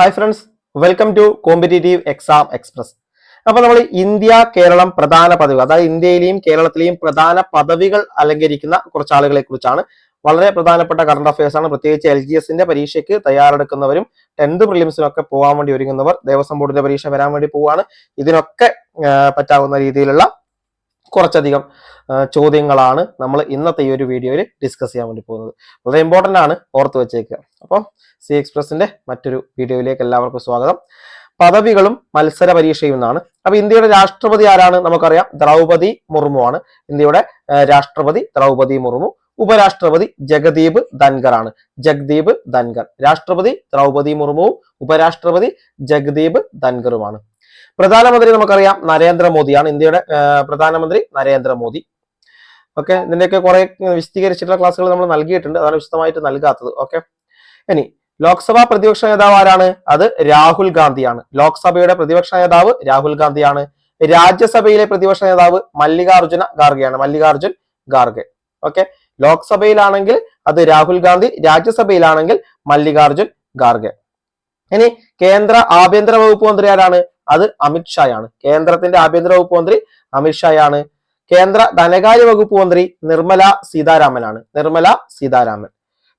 Hi friends welcome to competitive exam express അപ്പോൾ നമ്മൾ India Keralam പ്രധാന പദവികൾ അതായത് ഇന്ത്യയിലെയും കേരളത്തിലെയും പ്രധാന പദവികൾ അലങ്കരിക്കുന്ന കുറച്ച് ആളുകളെ കുറിച്ചാണ് വളരെ പ്രധാനപ്പെട്ട കറണ്ട് അഫയേഴ്സ് ആണ്. പ്രത്യേകിച്ച് എൽ ജി എസിന്റെ പരീക്ഷയ്ക്ക് തയ്യാറെടുക്കുന്നവരും ടെൻത്ത് പ്രിലിംസിനൊക്കെ പോകാൻ വേണ്ടി ഒരുങ്ങുന്നവർ ദേവസ്വം ബോർഡിന്റെ പരീക്ഷ വരാൻ വേണ്ടി പോവുകയാണ്. ഇതിനൊക്കെ പറ്റാവുന്ന രീതിയിലുള്ള കുറച്ചധികം ചോദ്യങ്ങളാണ് നമ്മൾ ഇന്നത്തെ ഈ ഒരു വീഡിയോയിൽ ഡിസ്കസ് ചെയ്യാൻ വേണ്ടി പോകുന്നത്. വളരെ ഇമ്പോർട്ടന്റ് ആണ് ഓർത്ത് വെച്ചേക്കുക. അപ്പോൾ സി എക്സ്പ്രസിന്റെ മറ്റൊരു വീഡിയോയിലേക്ക് എല്ലാവർക്കും സ്വാഗതം. പദവികളും മത്സര പരീക്ഷയും എന്നാണ്. അപ്പൊ ഇന്ത്യയുടെ രാഷ്ട്രപതി ആരാണ് നമുക്കറിയാം? ദ്രൗപതി മുർമു ആണ്. ഇന്ത്യയുടെ രാഷ്ട്രപതി ദ്രൗപതി മുർമു ഉപരാഷ്ട്രപതി ജഗദീപ് ധൻഖർ ആണ്. ജഗദീപ് ധൻഖർ. രാഷ്ട്രപതി ദ്രൗപതി മുർമുവും ഉപരാഷ്ട്രപതി ജഗദീപ് ധൻഖറുമാണ്. പ്രധാനമന്ത്രി നമുക്കറിയാം നരേന്ദ്രമോദിയാണ്. ഇന്ത്യയുടെ പ്രധാനമന്ത്രി നരേന്ദ്രമോദി. ഓക്കെ ഇതിന്റെയൊക്കെ കുറെ വിശദീകരിച്ചിട്ടുള്ള ക്ലാസ്സുകൾ നമ്മൾ നൽകിയിട്ടുണ്ട്. അതാണ് വിശദമായിട്ട് നൽകാത്തത്. ഓക്കെ. ഇനി ലോക്സഭാ പ്രതിപക്ഷ നേതാവ് ആരാണ്? അത് രാഹുൽ ഗാന്ധിയാണ്. ലോക്സഭയുടെ പ്രതിപക്ഷ നേതാവ് രാഹുൽ ഗാന്ധിയാണ്. രാജ്യസഭയിലെ പ്രതിപക്ഷ നേതാവ് മല്ലികാർജുന ഖാർഗെയാണ്. മല്ലികാർജുൻ ഖാർഗെ. ഓക്കെ. ലോക്സഭയിലാണെങ്കിൽ അത് രാഹുൽ ഗാന്ധി രാജ്യസഭയിലാണെങ്കിൽ മല്ലികാർജുൻ ഖാർഗെ. ഇനി കേന്ദ്ര ആഭ്യന്തര വകുപ്പ് മന്ത്രി ആരാണ്? അത് അമിത്ഷായാണ് കേന്ദ്രത്തിന്റെ ആഭ്യന്തര വകുപ്പ് മന്ത്രി അമിത്ഷായാണ് കേന്ദ്ര ധനകാര്യ വകുപ്പ് മന്ത്രി നിർമ്മല സീതാരാമനാണ്. നിർമ്മല സീതാരാമൻ.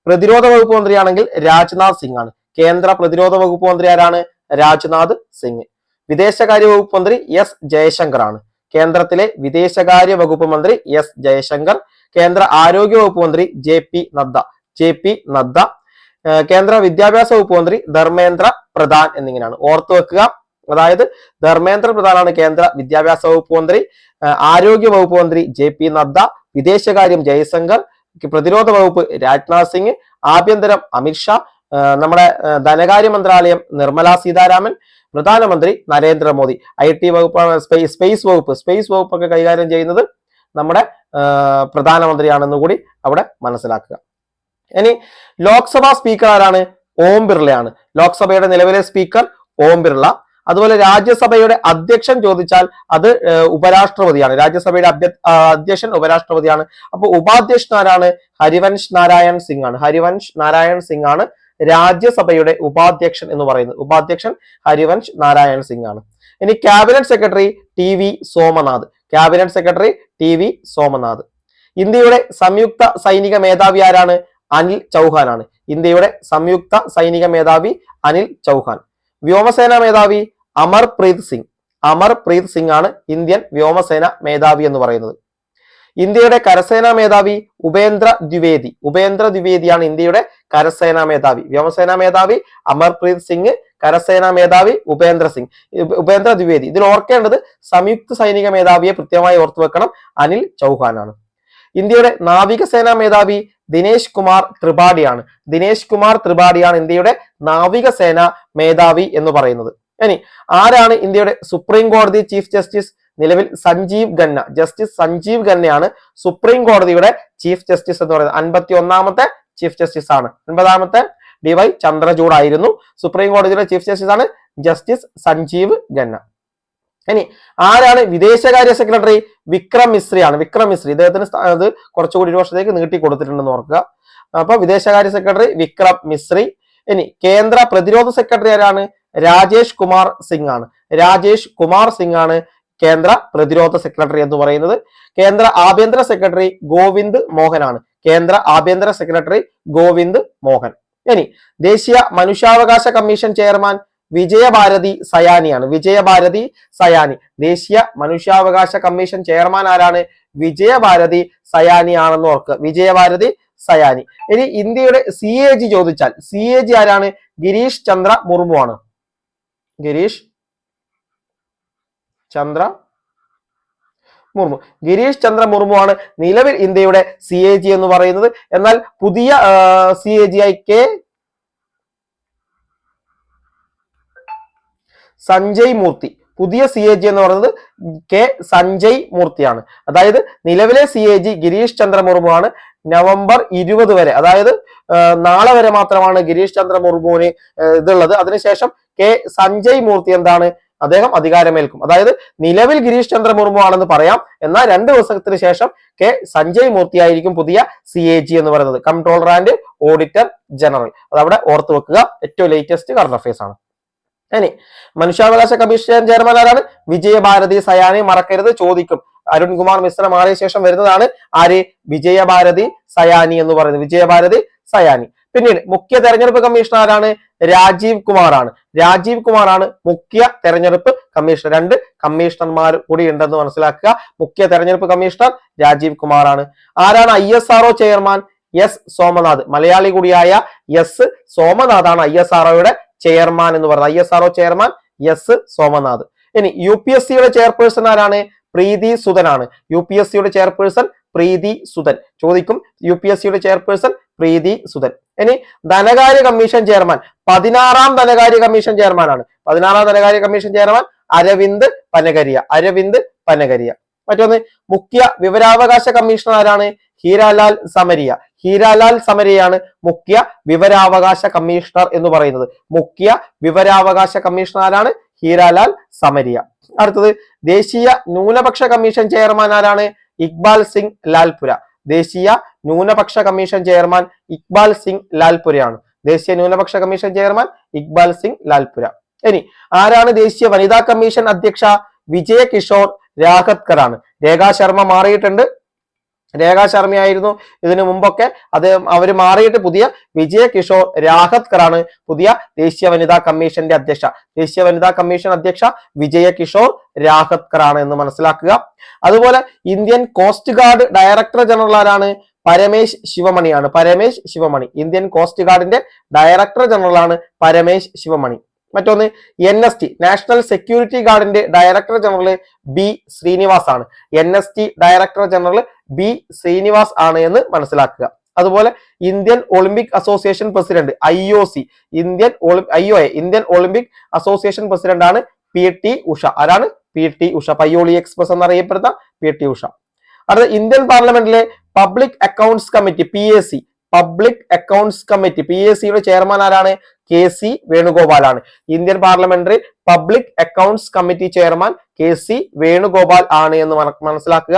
പ്രതിരോധ വകുപ്പ് മന്ത്രിയാണെങ്കിൽ രാജ്നാഥ് സിംഗ് ആണ് കേന്ദ്ര പ്രതിരോധ വകുപ്പ് മന്ത്രി ആരാണ്? രാജ്നാഥ് സിംഗ്. വിദേശകാര്യ വകുപ്പ് മന്ത്രി എസ് ജയശങ്കർ ആണ് കേന്ദ്രത്തിലെ വിദേശകാര്യ വകുപ്പ് മന്ത്രി എസ് ജയശങ്കർ. കേന്ദ്ര ആരോഗ്യ വകുപ്പ് മന്ത്രി J P Nadda. J P Nadda. കേന്ദ്ര വിദ്യാഭ്യാസ വകുപ്പ് മന്ത്രി ധർമ്മേന്ദ്ര പ്രധാൻ എന്നിങ്ങനെയാണ്. ഓർത്തു വെക്കുക അതായത് ധർമ്മേന്ദ്ര പ്രധാനാണ് കേന്ദ്ര വിദ്യാഭ്യാസ വകുപ്പ് മന്ത്രി ആരോഗ്യ വകുപ്പ് മന്ത്രി ജെ പി നദ്ദ വിദേശകാര്യം ജയശങ്കർ പ്രതിരോധ വകുപ്പ് രാജ്നാഥ് സിംഗ് ആഭ്യന്തരം അമിത്ഷാ നമ്മുടെ ധനകാര്യ മന്ത്രാലയം നിർമ്മല സീതാരാമൻ പ്രധാനമന്ത്രി നരേന്ദ്രമോദി ഐ ടി വകുപ്പാണ് സ്പേസ് സ്പേസ് വകുപ്പ് സ്പേസ് വകുപ്പൊക്കെ കൈകാര്യം ചെയ്യുന്നത് നമ്മുടെ പ്രധാനമന്ത്രിയാണെന്ന് കൂടി അവിടെ മനസ്സിലാക്കുക. ഇനി ലോക്സഭാ സ്പീക്കർ ആരാണ്? ഓം ബിർളയാണ്. ലോക്സഭയുടെ നിലവിലെ സ്പീക്കർ ഓം ബിർള. അതുപോലെ രാജ്യസഭയുടെ അധ്യക്ഷൻ ചോദിച്ചാൽ അത് ഉപരാഷ്ട്രപതിയാണ്. രാജ്യസഭയുടെ അധ്യക്ഷൻ ഉപരാഷ്ട്രപതിയാണ്. അപ്പൊ ഉപാധ്യക്ഷൻ ആരാണ് ഹരിവൻഷ് നാരായൺ സിംഗ് ആണ് ഹരിവൻഷ് നാരായൺ സിംഗ് ആണ് രാജ്യസഭയുടെ ഉപാധ്യക്ഷൻ എന്ന് പറയുന്നത്. ഉപാധ്യക്ഷൻ ഹരിവൻഷ് നാരായൺ സിംഗ് ആണ് ഇനി cabinet secretary T V Somanath. Cabinet secretary T V Somanath. ഇന്ത്യയുടെ സംയുക്ത സൈനിക മേധാവി ആരാണ്? അനിൽ ചൗഹാൻ ആണ് ഇന്ത്യയുടെ സംയുക്ത സൈനിക മേധാവി അനിൽ ചൗഹാൻ. വ്യോമസേന മേധാവി അമർപ്രീത് സിംഗ്. അമർപ്രീത് സിംഗ് ആണ് ഇന്ത്യൻ വ്യോമസേന മേധാവി എന്ന് പറയുന്നത്. ഇന്ത്യയുടെ കരസേനാ മേധാവി ഉപേന്ദ്ര ദ്വിവേദി. ഉപേന്ദ്ര ദ്വിവേദിയാണ് ഇന്ത്യയുടെ കരസേനാ മേധാവി. വ്യോമസേനാ മേധാവി അമർപ്രീത് സിംഗ് കരസേനാ മേധാവി ഉപേന്ദ്ര സിംഗ്. ഉപ- ഉപേന്ദ്ര ദ്വിവേദി. ഇതിൽ ഓർക്കേണ്ടത് സംയുക്ത സൈനിക മേധാവിയെ കൃത്യമായി ഓർത്തു വെക്കണം അനിൽ ചൗഹാനാണ്. ഇന്ത്യയുടെ നാവികസേനാ മേധാവി ദിനേശ് കുമാർ ത്രിപാഠിയാണ്. ദിനേശ് കുമാർ ത്രിപാഠിയാണ് ഇന്ത്യയുടെ നാവികസേന മേധാവി എന്ന് പറയുന്നത്. ഇനി ആരാണ് ഇന്ത്യയുടെ സുപ്രീം കോടതി ചീഫ് ജസ്റ്റിസ്? നിലവിൽ സഞ്ജീവ് ഖന്ന. ജസ്റ്റിസ് സഞ്ജീവ് ഖന്നയാണ് സുപ്രീം കോടതിയുടെ ചീഫ് ജസ്റ്റിസ് എന്ന് പറയുന്നത്. അൻപത്തി ഒന്നാമത്തെ ചീഫ് ജസ്റ്റിസ് ആണ് അൻപതാമത്തെ ഡി വൈ ചന്ദ്രചൂഡ് ആയിരുന്നു സുപ്രീം കോടതിയുടെ ചീഫ് ജസ്റ്റിസ് ആണ് ജസ്റ്റിസ് സഞ്ജീവ് ഖന്ന. ഇനി ആരാണ് വിദേശകാര്യ സെക്രട്ടറി? വിക്രം മിശ്രിയാണ്. വിക്രം മിശ്രി ഇദ്ദേഹത്തിന് അത് കുറച്ചുകൂടി ഒരു വർഷത്തേക്ക് നീട്ടി കൊടുത്തിട്ടുണ്ടെന്ന് ഓർക്കുക. അപ്പൊ വിദേശകാര്യ സെക്രട്ടറി വിക്രം മിശ്രി. ഇനി കേന്ദ്ര പ്രതിരോധ സെക്രട്ടറി ആരാണ്? രാജേഷ് കുമാർ സിംഗ് ആണ് രാജേഷ് കുമാർ സിംഗ് ആണ് കേന്ദ്ര പ്രതിരോധ സെക്രട്ടറി എന്ന് പറയുന്നത്. കേന്ദ്ര ആഭ്യന്തര സെക്രട്ടറി ഗോവിന്ദ് മോഹൻ ആണ് കേന്ദ്ര ആഭ്യന്തര സെക്രട്ടറി ഗോവിന്ദ് മോഹൻ. ഇനി ദേശീയ മനുഷ്യാവകാശ കമ്മീഷൻ ചെയർമാൻ വിജയഭാരതി സയാനിയാണ്. വിജയഭാരതി സയാനി. ദേശീയ മനുഷ്യാവകാശ കമ്മീഷൻ ചെയർമാൻ ആരാണ്? വിജയഭാരതി സയാനി ആണെന്ന് ഓർക്കുക. വിജയഭാരതി സയാനി. ഇനി ഇന്ത്യയുടെ സി എ ജി ചോദിച്ചാൽ സി എ ജി ആരാണ്? ഗിരീഷ് ചന്ദ്ര മുർമു ആണ്. ഗിരീഷ് ചന്ദ്ര മുർമു. ഗിരീഷ് ചന്ദ്ര മുർമു ആണ് നിലവിൽ ഇന്ത്യയുടെ സി എ ജി എന്ന് പറയുന്നത്. എന്നാൽ പുതിയ സി എ ജി ആയി കെ സഞ്ജയ് മൂർത്തി. പുതിയ സി എ ജി എന്ന് പറയുന്നത് കെ സഞ്ജയ് മൂർത്തിയാണ്. അതായത് നിലവിലെ C A G Girish Chandra Murmu ആണ് നവംബർ ഇരുപത് വരെ. അതായത് നാളെ വരെ മാത്രമാണ് ഗിരീഷ് ചന്ദ്ര മുർമുവിന് ഇതുള്ളത്. അതിനുശേഷം കെ സഞ്ജയ് മൂർത്തി എന്താണ്? അദ്ദേഹം അധികാരമേൽക്കും. അതായത് നിലവിൽ ഗിരീഷ് ചന്ദ്ര മുർമു ആണെന്ന് പറയാം. എന്നാൽ രണ്ട് ദിവസത്തിന് ശേഷം കെ സഞ്ജയ് മൂർത്തി ആയിരിക്കും പുതിയ സി എ ജി എന്ന് പറയുന്നത്. Controller and auditor general. അതവിടെ ഓർത്തു വെക്കുക. ഏറ്റവും ലേറ്റസ്റ്റ് കറണ്ട് അഫയേഴ്സ് ആണ്. ഇനി മനുഷ്യാവകാശ കമ്മീഷൻ ചെയർമാൻ ആരാണ്? വിജയഭാരതി സയാനി മറക്കരുത് ചോദിക്കും. അരുൺകുമാർ മിശ്ര മാറിയ ശേഷം വരുന്നതാണ് ആര്? വിജയഭാരതി സയാനി എന്ന് പറയുന്നത്. വിജയഭാരതി സയാനി. പിന്നീട് മുഖ്യ തെരഞ്ഞെടുപ്പ് കമ്മീഷണർ ആരാണ്? രാജീവ് കുമാർ ആണ് രാജീവ് കുമാർ ആണ് മുഖ്യ തെരഞ്ഞെടുപ്പ് കമ്മീഷണർ രണ്ട് കമ്മീഷണർമാർ കൂടി ഉണ്ടെന്ന് മനസ്സിലാക്കുക. മുഖ്യ തെരഞ്ഞെടുപ്പ് കമ്മീഷണർ രാജീവ് കുമാർ ആണ് ആരാണ് I S chairman? S. Somanath. Malayali കൂടിയായ എസ്. സോമനാഥാണ് ഐ എസ് ചെയർമാൻ എന്ന് പറയുന്നത്. I S R O chairman S Somanath. ഇനി യു പി എസ് സിയുടെ ചെയർപേഴ്സൺ ആരാണ്? പ്രീതി സുധനാണ്. യു പി എസ് സിയുടെ ചെയർപേഴ്സൺ പ്രീതി സുധൻ. ചോദിക്കും യു പി എസ് സിയുടെ ചെയർപേഴ്സൺ പ്രീതി സുധൻ. ഇനി ധനകാര്യ കമ്മീഷൻ ചെയർമാൻ. പതിനാറാം ധനകാര്യ കമ്മീഷൻ ചെയർമാൻ ആണ് പതിനാറാം ധനകാര്യ കമ്മീഷൻ ചെയർമാൻ അരവിന്ദ് പനകരിയ അരവിന്ദ് പനകരിയ മറ്റൊന്ന് മുഖ്യ വിവരാവകാശ കമ്മീഷണർ ആരാണ്? ഹീരാലാൽ സമരിയ. ഹീരാലാൽ സമരിയാണ് മുഖ്യ വിവരാവകാശ കമ്മീഷണർ എന്ന് പറയുന്നത്. മുഖ്യ വിവരാവകാശ കമ്മീഷണർ ആരാണ്? ഹീരാലാൽ സമരിയ. അടുത്തത് ദേശീയ ന്യൂനപക്ഷ കമ്മീഷൻ ചെയർമാൻ ആരാണ്? ഇക്ബാൽ സിംഗ് ലാൽപുര. ദേശീയ ന്യൂനപക്ഷ കമ്മീഷൻ ചെയർമാൻ ഇക്ബാൽ സിംഗ് ലാൽപുരയാണ്. ദേശീയ ന്യൂനപക്ഷ കമ്മീഷൻ ചെയർമാൻ ഇക്ബാൽ സിംഗ് ലാൽപുര. ഇനി ആരാണ് ദേശീയ വനിതാ കമ്മീഷൻ അധ്യക്ഷ? വിജയ കിഷോർ രാഹത്കർ ആണ്. രേഖാ ശർമ്മ മാറിയിട്ടുണ്ട്. രേഖാ ശർമ്മയായിരുന്നു. ഇതിനു മുമ്പൊക്കെ അത് അവർ മാറിയിട്ട് പുതിയ വിജയ കിഷോർ രാഹത്കർ ആണ് പുതിയ ദേശീയ വനിതാ കമ്മീഷന്റെ അധ്യക്ഷ. ദേശീയ വനിതാ കമ്മീഷൻ അധ്യക്ഷ വിജയ കിഷോർ രാഹത്കർ ആണ് എന്ന് മനസ്സിലാക്കുക. അതുപോലെ Indian Coast Guard director general ആരാണ് പരമേശ് ശിവമണിയാണ്. പരമേശ് ശിവമണി. ഇന്ത്യൻ കോസ്റ്റ് ഗാർഡിന്റെ ഡയറക്ടർ ജനറൽ ആണ് പരമേശ് ശിവമണി. മറ്റൊന്ന് N S T National Security ഗാർഡിന്റെ director general B Srinivas ആണ് N S T director general B Srinivas ആണ് എന്ന് മനസ്സിലാക്കുക. അതുപോലെ Indian Olympic Association president I O C Indian I O A Indian Olympic Association president ആണ് P T Usha. ആരാണ്? P T Usha. Payyoli Express എന്നറിയപ്പെടുന്ന P T Usha. അടുത്ത Indian പാർലമെന്റിലെ public accounts committee P A C public accounts committee P S സിയുടെ chairman ആരാണ്? K C വേണുഗോപാലാണ്. Indian parliamentary public accounts committee chairman K C Venugopal ആണ് എന്ന് മനസ്സിലാക്കുക.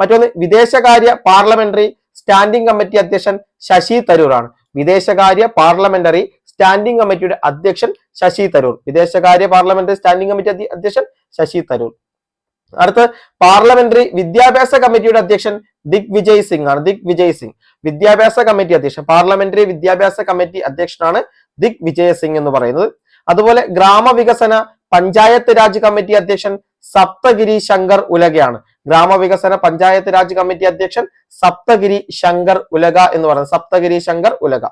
മറ്റൊന്ന് വിദേശകാര്യ പാർലമെന്ററി സ്റ്റാൻഡിംഗ് കമ്മിറ്റി അധ്യക്ഷൻ ശശി തരൂർ ആണ് വിദേശകാര്യ പാർലമെന്ററി സ്റ്റാൻഡിംഗ് കമ്മിറ്റിയുടെ അധ്യക്ഷൻ ശശി തരൂർ. വിദേശകാര്യ പാർലമെന്ററി സ്റ്റാൻഡിംഗ് കമ്മിറ്റി അധ്യക്ഷൻ ശശി തരൂർ. അടുത്ത പാർലമെന്ററി വിദ്യാഭ്യാസ കമ്മിറ്റിയുടെ അധ്യക്ഷൻ ദിഗ് വിജയ് സിംഗ് ആണ് ദിഗ് വിജയ് സിംഗ് വിദ്യാഭ്യാസ കമ്മിറ്റി അധ്യക്ഷൻ പാർലമെന്ററി വിദ്യാഭ്യാസ കമ്മിറ്റി അധ്യക്ഷനാണ് ദിഗ് വിജയ് സിംഗ് എന്ന് പറയുന്നത്. അതുപോലെ ഗ്രാമവികസന പഞ്ചായത്ത് രാജ് കമ്മിറ്റി അധ്യക്ഷൻ സപ്തഗിരി ശങ്കർ ഉലകയാണ്. ഗ്രാമവികസന പഞ്ചായത്ത് രാജ് കമ്മിറ്റി അധ്യക്ഷൻ സപ്തഗിരി ശങ്കർ ഉലക എന്ന് പറയുന്നത്. സപ്തഗിരി ശങ്കർ ഉലക.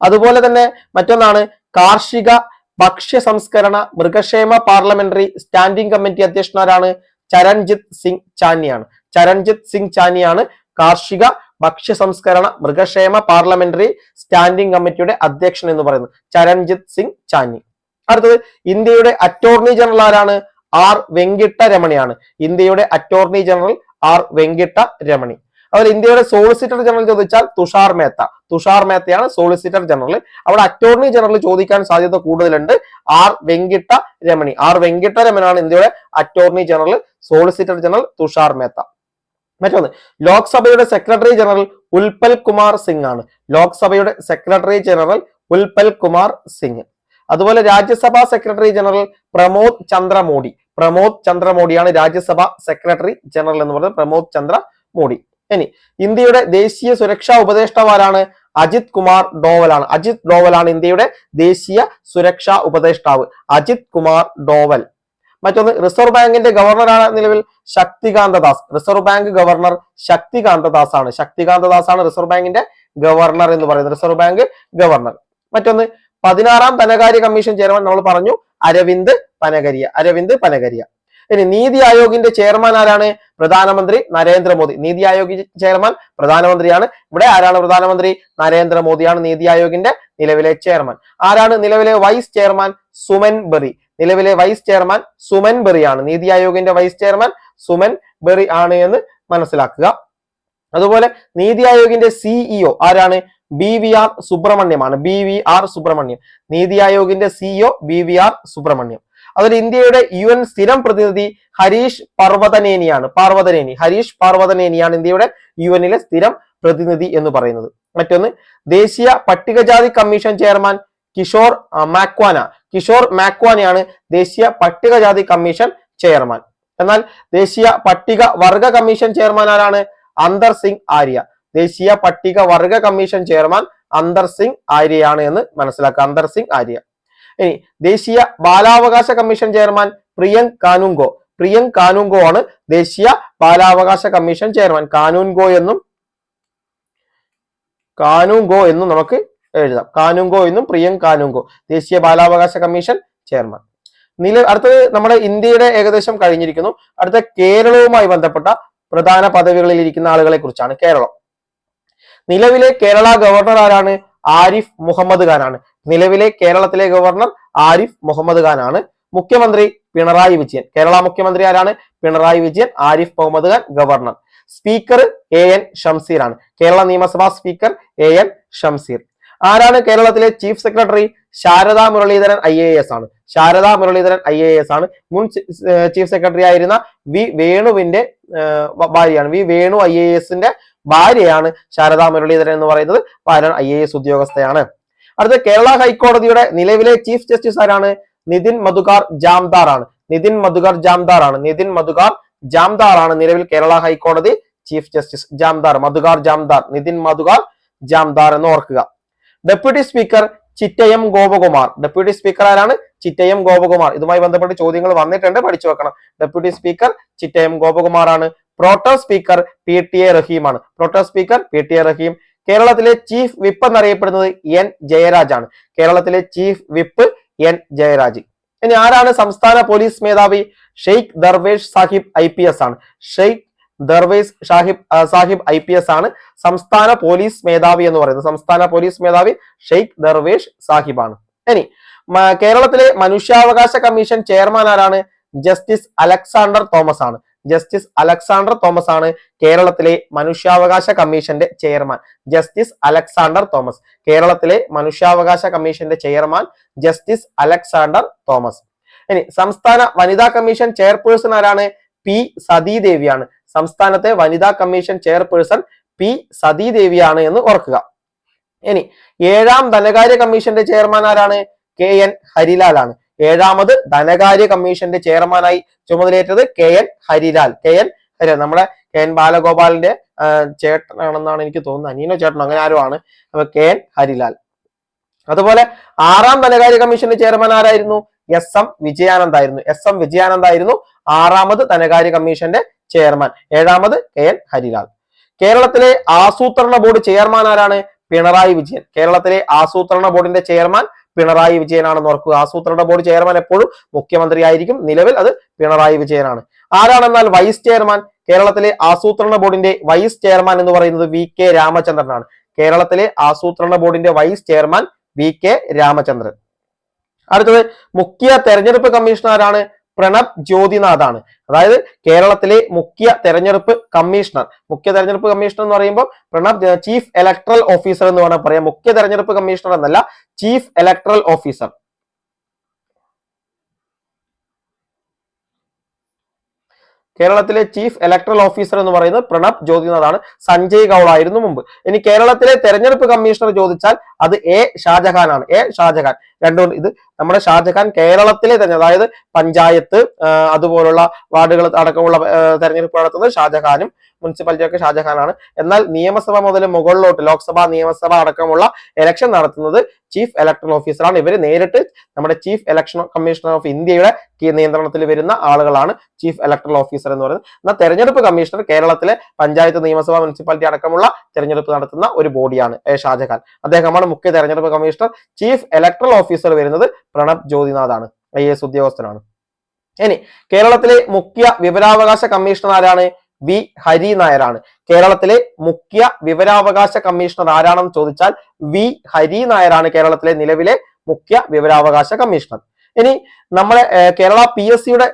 അതുപോലെ തന്നെ മറ്റൊന്നാണ് കാർഷിക ഭക്ഷ്യ സംസ്കരണ മൃഗക്ഷേമ പാർലമെന്ററി സ്റ്റാൻഡിംഗ് കമ്മിറ്റി അധ്യക്ഷനാരാണ് ചരൺജിത് സിംഗ് ചാനിയാണ്. ചരൺജിത് സിംഗ് ചാനിയാണ് കാർഷിക ഭക്ഷ്യ സംസ്കരണ മൃഗക്ഷേമ പാർലമെന്ററി സ്റ്റാൻഡിംഗ് കമ്മിറ്റിയുടെ അധ്യക്ഷൻ എന്ന് പറയുന്നത് ചരൺജിത് സിംഗ് ചാനി. അടുത്തത് ഇന്ത്യയുടെ അറ്റോർണി ജനറൽ ആരാണ്? ആർ വെങ്കിട്ട രമണിയാണ്. ഇന്ത്യയുടെ attorney general R Venkata Ramani. അതുപോലെ ഇന്ത്യയുടെ സോളിസിറ്റർ ജനറൽ ചോദിച്ചാൽ തുഷാർ മേത്ത. തുഷാർ മേത്തയാണ് സോളിസിറ്റർ ജനറൽ. അവിടെ അറ്റോർണി ജനറൽ ചോദിക്കാൻ സാധ്യത കൂടുതലുണ്ട്. ആർ വെങ്കിട്ട രമണി. ആർ വെങ്കിട്ട രമണാണ് ഇന്ത്യയുടെ attorney general solicitor general Tushar Mehta. മറ്റൊന്ന് ലോക്സഭയുടെ സെക്രട്ടറി ജനറൽ ഉൽപൽ കുമാർ സിംഗ് ആണ്. ലോക്സഭയുടെ സെക്രട്ടറി ജനറൽ ഉൽപൽ കുമാർ സിംഗ്. അതുപോലെ രാജ്യസഭാ സെക്രട്ടറി ജനറൽ പ്രമോദ് ചന്ദ്ര മോഡി പ്രമോദ് ചന്ദ്ര മോഡിയാണ് രാജ്യസഭാ സെക്രട്ടറി ജനറൽ എന്ന് പറയുന്നത് പ്രമോദ് ചന്ദ്ര മോഡി ഇനി ഇന്ത്യയുടെ ദേശീയ സുരക്ഷാ ഉപദേഷ്ടാവ് ആരാണ് അജിത് കുമാർ ഡോവലാണ്. അജിത് ഡോവലാണ് ഇന്ത്യയുടെ ദേശീയ സുരക്ഷാ ഉപദേഷ്ടാവ്. അജിത് കുമാർ ഡോവൽ. മറ്റൊന്ന് റിസർവ് ബാങ്കിന്റെ ഗവർണറാണ് നിലവിൽ Shaktikanta Das. Reserve bank governor Shaktikanta Das ആണ് ശക്തികാന്ത ദാസ് ആണ് റിസർവ് ബാങ്കിന്റെ ഗവർണർ എന്ന് പറയുന്നത്. Reserve bank governor. മറ്റൊന്ന് പതിനാറാം ധനകാര്യ കമ്മീഷൻ ചെയർമാൻ നമ്മൾ പറഞ്ഞു അരവിന്ദ് പനകരിയ അരവിന്ദ് പനഗരിയ. ഇനി നീതി ആയോഗിന്റെ ചെയർമാൻ ആരാണ്? പ്രധാനമന്ത്രി നരേന്ദ്രമോദി. നീതി ആയോഗ് ചെയർമാൻ പ്രധാനമന്ത്രിയാണ്. ഇവിടെ ആരാണ് പ്രധാനമന്ത്രി? നരേന്ദ്രമോദിയാണ് നീതി ആയോഗിന്റെ നിലവിലെ ചെയർമാൻ. ആരാണ് നിലവിലെ വൈസ് ചെയർമാൻ? സുമൻ ബെറി. നിലവിലെ വൈസ് ചെയർമാൻ സുമൻ ബെറിയാണ്. നീതി ആയോഗിന്റെ വൈസ് ചെയർമാൻ സുമൻ ബെറി ആണ് എന്ന് മനസ്സിലാക്കുക. അതുപോലെ നീതി ആയോഗിന്റെ സിഇഒ ആരാണ്? B V R സുബ്രഹ്മണ്യമാണ്. B V R Subrahmanyam. NITI ആയോഗിന്റെ CEO B V R Subrahmanyam. അതുപോലെ ഇന്ത്യയുടെ യു എൻ സ്ഥിരം പ്രതിനിധി ഹരീഷ് പർവതനേനിയാണ് പാർവതനേനി ഹരീഷ് പാർവതനേനിയാണ് ഇന്ത്യയുടെ യു എന്നിലെ സ്ഥിരം പ്രതിനിധി എന്ന് പറയുന്നത്. മറ്റൊന്ന് ദേശീയ പട്ടികജാതി കമ്മീഷൻ ചെയർമാൻ കിഷോർ മാക്വാന. കിഷോർ മാക്വാനയാണ് ദേശീയ പട്ടികജാതി കമ്മീഷൻ ചെയർമാൻ. എന്നാൽ ദേശീയ പട്ടിക വർഗ കമ്മീഷൻ ചെയർമാൻ ആരാണ്? അന്തർ സിംഗ് ആര്യ. ദേശീയ പട്ടിക വർഗ കമ്മീഷൻ ചെയർമാൻ അന്തർ സിംഗ് ആര്യയാണ് എന്ന് മനസ്സിലാക്കുക. അന്തർ സിംഗ് ആര്യ. ഇനി ദേശീയ ബാലാവകാശ കമ്മീഷൻ ചെയർമാൻ പ്രിയങ്ക് കാനുങ്കോ പ്രിയങ്ക് കാനുങ്കോ ആണ് ദേശീയ ബാലാവകാശ കമ്മീഷൻ ചെയർമാൻ. കാനുൻഗോ എന്നും കാനുങ്കോ എന്നും നമുക്ക് എഴുതാം. കാനുങ്കോ എന്നും പ്രിയങ്ക് കാനുങ്കോ ദേശീയ ബാലാവകാശ കമ്മീഷൻ ചെയർമാൻ. നില അടുത്തത് നമ്മുടെ ഇന്ത്യയുടെ ഏകദേശം കഴിഞ്ഞിരിക്കുന്നു. അടുത്ത കേരളവുമായി ബന്ധപ്പെട്ട പ്രധാന പദവികളിൽ ഇരിക്കുന്ന ആളുകളെ കുറിച്ചാണ് കേരളം. നിലവിലെ കേരള ഗവർണർ ആരാണ്? ആരിഫ് മുഹമ്മദ് ഖാനാണ്. നിലവിലെ കേരളത്തിലെ ഗവർണർ ആരിഫ് മുഹമ്മദ് ഖാനാണ്. മുഖ്യമന്ത്രി പിണറായി വിജയൻ. കേരള മുഖ്യമന്ത്രി ആരാണ്? Pinarayi Vijayan Arif Mohammad Khan governor. Speaker A N Shamseer ആണ് കേരള നിയമസഭാ സ്പീക്കർ എ എൻ ഷംസീർ. ആരാണ് കേരളത്തിലെ chief secretary? Sarada Muraleedharan I A S ആണ്. Sarada Muraleedharan I A S ആണ്. മുൻ ചീഫ് സെക്രട്ടറി ആയിരുന്ന വി വേണുവിന്റെ ഭാര്യയാണ്. വി വേണു ഐ എ എസിന്റെ ഭാര്യയാണ് ശാരദാ മുരളീധരൻ എന്ന് പറയുന്നത്. ഐ എ എസ് ഉദ്യോഗസ്ഥയാണ്. അടുത്ത കേരള ഹൈക്കോടതിയുടെ നിലവിലെ ചീഫ് ജസ്റ്റിസ് ആരാണ്? നിതിൻ മധുകാർ ജാംദാർ ആണ്. നിതിൻ മധുകാർ ജാംദാർ ആണ്. നിതിൻ മധുകാർ ജാംദാർ ആണ് നിലവിൽ കേരള ഹൈക്കോടതി ചീഫ് ജസ്റ്റിസ് ജാംദാർ. മധുകാർ ജാംദാർ. നിതിൻ മധുകാർ ജാംദാർ എന്ന് ഓർക്കുക. Deputy speaker Chittayam Gopakumar. Deputy speaker ആരാണ്? ചിറ്റയം ഗോപകുമാർ. ഇതുമായി ബന്ധപ്പെട്ട് ചോദ്യങ്ങൾ വന്നിട്ടുണ്ട്. പഠിച്ചു വെക്കണം. ഡെപ്യൂട്ടി സ്പീക്കർ ചിറ്റയം ഗോപകുമാർ ആണ്. Pro tem speaker P T A റഹീമാണ് pro tem speaker P T A Rahim. കേരളത്തിലെ ചീഫ് വിപ്പ് എന്നറിയപ്പെടുന്നത് എൻ ജയരാജ് ആണ് കേരളത്തിലെ ചീഫ് വിപ്പ് എൻ ജയരാജ്. ഇനി ആരാണ് സംസ്ഥാന പോലീസ് മേധാവി? Sheikh Darvesh Sahib I P S ആണ്. Sheikh Darvesh Shahib Sahib I P S ആണ് സംസ്ഥാന പോലീസ് മേധാവി എന്ന് പറയുന്നത്. സംസ്ഥാന പോലീസ് മേധാവി ഷെയ്ഖ് ദർവേഷ് സാഹിബ് ആണ്. ഇനി കേരളത്തിലെ മനുഷ്യാവകാശ കമ്മീഷൻ ചെയർമാൻ ആരാണ്? ജസ്റ്റിസ് അലക്സാണ്ടർ തോമസ് ആണ്. ജസ്റ്റിസ് അലക്സാണ്ടർ തോമസ് ആണ് കേരളത്തിലെ മനുഷ്യാവകാശ കമ്മീഷന്റെ ചെയർമാൻ. ജസ്റ്റിസ് അലക്സാണ്ടർ തോമസ് കേരളത്തിലെ മനുഷ്യാവകാശ കമ്മീഷന്റെ ചെയർമാൻ ജസ്റ്റിസ് അലക്സാണ്ടർ തോമസ്. ഇനി സംസ്ഥാന വനിതാ കമ്മീഷൻ ചെയർപേഴ്സൺ ആരാണ്? പി സതീദേവിയാണ്. സംസ്ഥാനത്തെ വനിതാ കമ്മീഷൻ ചെയർപേഴ്സൺ പി സതീദേവിയാണ് എന്ന് ഓർക്കുക. ഇനി ഏഴാം ധനകാര്യ കമ്മീഷന്റെ ചെയർമാൻ ആരാണ്? കെ എൻ ഹരിലാൽ ആണ് ഏഴാമത് ധനകാര്യ കമ്മീഷന്റെ ചെയർമാനായി ചുമതലയേറ്റത് K N Harilal. K N Harilal നമ്മുടെ കെ എൻ ബാലഗോപാലിന്റെ ചേട്ടനാണെന്നാണ് എനിക്ക് തോന്നുന്നത്. അനീനോ ചേട്ടനോ അങ്ങനെ ആരോ ആണ്. അപ്പൊ കെ എൻ ഹരിലാൽ. അതുപോലെ ആറാം ധനകാര്യ കമ്മീഷന്റെ ചെയർമാൻ ആരായിരുന്നു? എസ് എം വിജയാനന്ദ് ആയിരുന്നു. എസ് എം വിജയാനന്ദ് ആയിരുന്നു ആറാമത് ധനകാര്യ കമ്മീഷന്റെ ചെയർമാൻ. ഏഴാമത് കെ എൻ ഹരിലാൽ. കേരളത്തിലെ ആസൂത്രണ ബോർഡ് ചെയർമാൻ ആരാണ്? പിണറായി വിജയൻ. കേരളത്തിലെ ആസൂത്രണ ബോർഡിന്റെ ചെയർമാൻ പിണറായി വിജയനാണെന്ന് ഓർക്കുക. ആസൂത്രണ ബോർഡ് ചെയർമാൻ എപ്പോഴും മുഖ്യമന്ത്രി ആയിരിക്കും നിലവിൽ അത് പിണറായി വിജയനാണ്. ആരാണെന്നാൽ വൈസ് ചെയർമാൻ കേരളത്തിലെ ആസൂത്രണ ബോർഡിന്റെ വൈസ് ചെയർമാൻ എന്ന് പറയുന്നത് വി കെ രാമചന്ദ്രനാണ്. കേരളത്തിലെ ആസൂത്രണ ബോർഡിന്റെ vice chairman V K Ramachandran. അടുത്തത് മുഖ്യ തെരഞ്ഞെടുപ്പ് കമ്മീഷണറാണ് പ്രണബ് ജ്യോതിനാഥ് ആണ് അതായത് കേരളത്തിലെ മുഖ്യ തെരഞ്ഞെടുപ്പ് കമ്മീഷണർ. മുഖ്യ തെരഞ്ഞെടുപ്പ് കമ്മീഷണർ എന്ന് പറയുമ്പോൾ പ്രണബ് ചീഫ് ഇലക്ട്രൽ ഓഫീസർ എന്ന് വേണം പറയാം. മുഖ്യ തെരഞ്ഞെടുപ്പ് കമ്മീഷണർ എന്നല്ല ചീഫ് ഇലക്ട്രൽ ഓഫീസർ കേരളത്തിലെ ചീഫ് ഇലക്ട്രൽ ഓഫീസർ എന്ന് പറയുന്നത് പ്രണബ് ജ്യോതിനാഥാണ്. സഞ്ജയ് ഗൗൾ ആയിരുന്നു മുമ്പ്. ഇനി കേരളത്തിലെ തെരഞ്ഞെടുപ്പ് കമ്മീഷണർ ചോദിച്ചാൽ അത് എ ഷാജഹാൻ ആണ് എ ഷാജഹാൻ. രണ്ടും ഇത് നമ്മുടെ ഷാജഹാൻ കേരളത്തിലെ തന്നെ അതായത് പഞ്ചായത്ത് അതുപോലുള്ള വാർഡുകൾ അടക്കമുള്ള തെരഞ്ഞെടുപ്പ് നടത്തുന്നത് ഷാജഹാനും മുനിസിപ്പാലിറ്റി ഒക്കെ ഷാജഹാനാണ്. എന്നാൽ നിയമസഭ മുതൽ മുകളിലോട്ട് ലോക്സഭ നിയമസഭ അടക്കമുള്ള ഇലക്ഷൻ നടത്തുന്നത് ചീഫ് ഇലക്ട്രൽ ഓഫീസറാണ് ഇവർ നേരിട്ട് നമ്മുടെ ചീഫ് ഇലക്ഷൻ കമ്മീഷണർ ഓഫ് ഇന്ത്യയുടെ നിയന്ത്രണത്തിൽ വരുന്ന ആളുകളാണ് ചീഫ് ഇലക്ട്രൽ ഓഫീസർ എന്ന് പറയുന്നത്. എന്നാൽ തെരഞ്ഞെടുപ്പ് കമ്മീഷണർ കേരളത്തിലെ പഞ്ചായത്ത് നിയമസഭ മുനിസിപ്പാലിറ്റി അടക്കമുള്ള തെരഞ്ഞെടുപ്പ് നടത്തുന്ന ഒരു ബോഡിയാണ് എ ഷാജഹാൻ. അദ്ദേഹമാണ് മുഖ്യ തെരഞ്ഞെടുപ്പ് കമ്മീഷണർ ചീഫ് ഇലക്ട്രൽ ഓഫീസർ വരുന്നത് പ്രണബ് ജ്യോതിനാഥ് ആണ് ഐ എസ് ഉദ്യോഗസ്ഥനാണ്. ഇനി കേരളത്തിലെ മുഖ്യ വിവരാവകാശ കമ്മീഷണർ ആരാണ്? വി. ഹരി നായരാണ്. കേരളത്തിലെ മുഖ്യ വിവരാവകാശ കമ്മീഷണർ ആരാണെന്ന് ചോദിച്ചാൽ വി. ഹരി നായരാണ് കേരളത്തിലെ നിലവിലെ മുഖ്യ വിവരാവകാശ കമ്മീഷണർ ഇനി നമ്മളെ കേരള പി എസ് സിയുടെ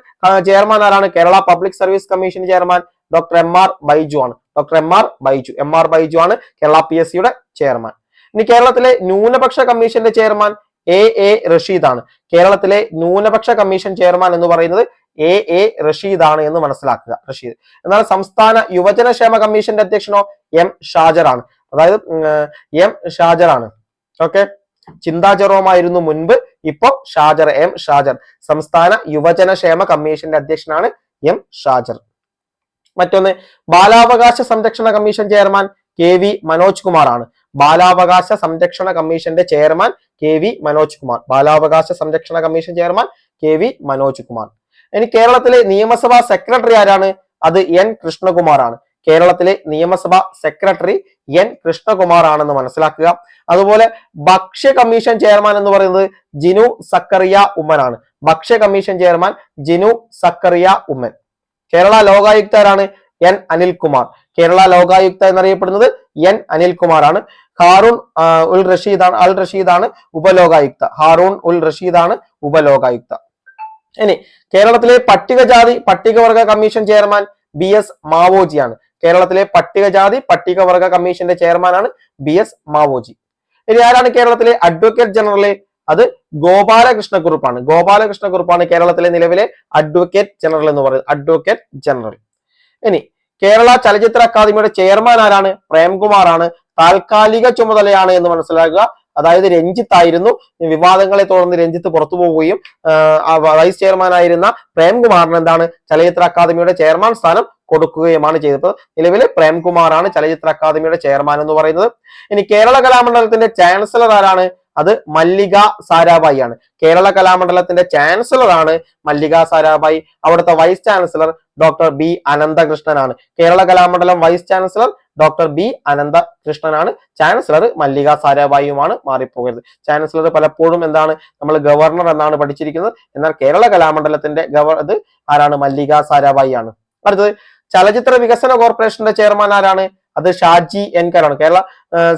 ചെയർമാൻ ആരാണ്? Kerala public service commission chairman doctor M R Baiju ആണ്. Doctor M R Baiju M R Baiju ആണ് കേരള പി എസ് സിയുടെ ചെയർമാൻ ഇനി കേരളത്തിലെ ന്യൂനപക്ഷ കമ്മീഷന്റെ ചെയർമാൻ എ എ റഷീദാണ്. കേരളത്തിലെ ന്യൂനപക്ഷ കമ്മീഷൻ ചെയർമാൻ എന്ന് പറയുന്നത് എ എ റഷീദാണ് എന്ന് മനസ്സിലാക്കുക റഷീദ്. എന്നാൽ സംസ്ഥാന യുവജനക്ഷേമ കമ്മീഷന്റെ അധ്യക്ഷനോ എം ഷാജറാണ്. അതായത് എം ഷാജറാണ്. ഓക്കെ? ചിന്താജറോമായിരുന്നു മുൻപ് ഇപ്പോ ഷാജർ എം ഷാജർ. സംസ്ഥാന യുവജനക്ഷേമ കമ്മീഷന്റെ അധ്യക്ഷനാണ് എം ഷാജർ. മറ്റൊന്ന് ബാലാവകാശ സംരക്ഷണ commission chairman K V Manoj കുമാറാണ്. ബാലാവകാശ സംരക്ഷണ കമ്മീഷന്റെ chairman K V Manoj Kumar. ബാലാവകാശ സംരക്ഷണ commission chairman K V Manoj Kumar. ഇനി കേരളത്തിലെ നിയമസഭാ സെക്രട്ടറി ആരാണ്? അത് എൻ കൃഷ്ണകുമാർ ആണ് കേരളത്തിലെ നിയമസഭാ സെക്രട്ടറി എൻ കൃഷ്ണകുമാർ ആണെന്ന് മനസ്സിലാക്കുക. അതുപോലെ ഭക്ഷ്യ കമ്മീഷൻ ചെയർമാൻ എന്ന് പറയുന്നത് ജിനു സക്കറിയ ഉമ്മനാണ്. ഭക്ഷ്യ കമ്മീഷൻ ചെയർമാൻ ജിനു സക്കറിയ ഉമ്മൻ. കേരള ലോകായുക്തരാണ് എൻ അനിൽകുമാർ. കേരള ലോകായുക്ത എന്നറിയപ്പെടുന്നത് എൻ അനിൽകുമാർ ആണ് ഹാറൂൺ ഉൽ ആണ് അൽ റഷീദ് ആണ് ഉപലോകായുക്ത. ഹാറൂൺ ഉൽ റഷീദ് ആണ് ഉപലോകായുക്ത. ഇനി കേരളത്തിലെ പട്ടികജാതി പട്ടികവർഗ കമ്മീഷൻ ചെയർമാൻ ബി എസ് മാവോജിയാണ്. കേരളത്തിലെ പട്ടികജാതി പട്ടികവർഗ കമ്മീഷന്റെ ചെയർമാനാണ് ബി എസ് മാവോജി. ഇനി ആരാണ് കേരളത്തിലെ അഡ്വക്കേറ്റ് ജനറലെ? അത് ഗോപാലകൃഷ്ണക്കുറുപ്പാണ് ഗോപാലകൃഷ്ണക്കുറുപ്പാണ് കേരളത്തിലെ നിലവിലെ അഡ്വക്കേറ്റ് ജനറൽ എന്ന് പറയുന്നത്. Advocate general. ഇനി കേരള ചലച്ചിത്ര അക്കാദമിയുടെ ചെയർമാൻ ആരാണ്? പ്രേംകുമാർ ആണ് താൽക്കാലിക ചുമതലയാണ് എന്ന് മനസ്സിലാക്കുക. അതായത് രഞ്ജിത്ത് ആയിരുന്നു. വിവാദങ്ങളെ തുടർന്ന് രഞ്ജിത്ത് പുറത്തു പോവുകയും വൈസ് ചെയർമാൻ ആയിരുന്ന പ്രേംകുമാറിന് എന്താണ്? ചലച്ചിത്ര അക്കാദമിയുടെ ചെയർമാൻ സ്ഥാനം കൊടുക്കുകയുമാണ് ചെയ്തത്. നിലവിൽ പ്രേംകുമാറാണ് ചലച്ചിത്ര അക്കാദമിയുടെ ചെയർമാൻ എന്ന് പറയുന്നത്. ഇനി കേരള കലാമണ്ഡലത്തിന്റെ ചാൻസലർ ആരാണ്? അത് മല്ലിക സാരാഭായി ആണ്. കേരള കലാമണ്ഡലത്തിന്റെ ചാൻസലർ ആണ് മല്ലിക സാരാഭായി. അവിടുത്തെ vice chancellor doctor B അനന്തകൃഷ്ണനാണ് Kerala Kalamandalam vice chancellor doctor B അനന്തകൃഷ്ണനാണ് chancellor Mallika സാരാഭായിയുമാണ് മാറിപ്പോകരുത് ചാൻസലർ പലപ്പോഴും എന്താണ് നമ്മൾ ഗവർണർ എന്നാണ് പഠിച്ചിരിക്കുന്നത്. എന്നാൽ കേരള കലാമണ്ഡലത്തിന്റെ ഗവർ ഇത് ആരാണ്? മല്ലിക സാരാഭായി ആണ്. അടുത്തത് ചലച്ചിത്ര വികസന കോർപ്പറേഷന്റെ ചെയർമാൻ ആരാണ്? അത് ഷാജി എൻകറാണ് കേരള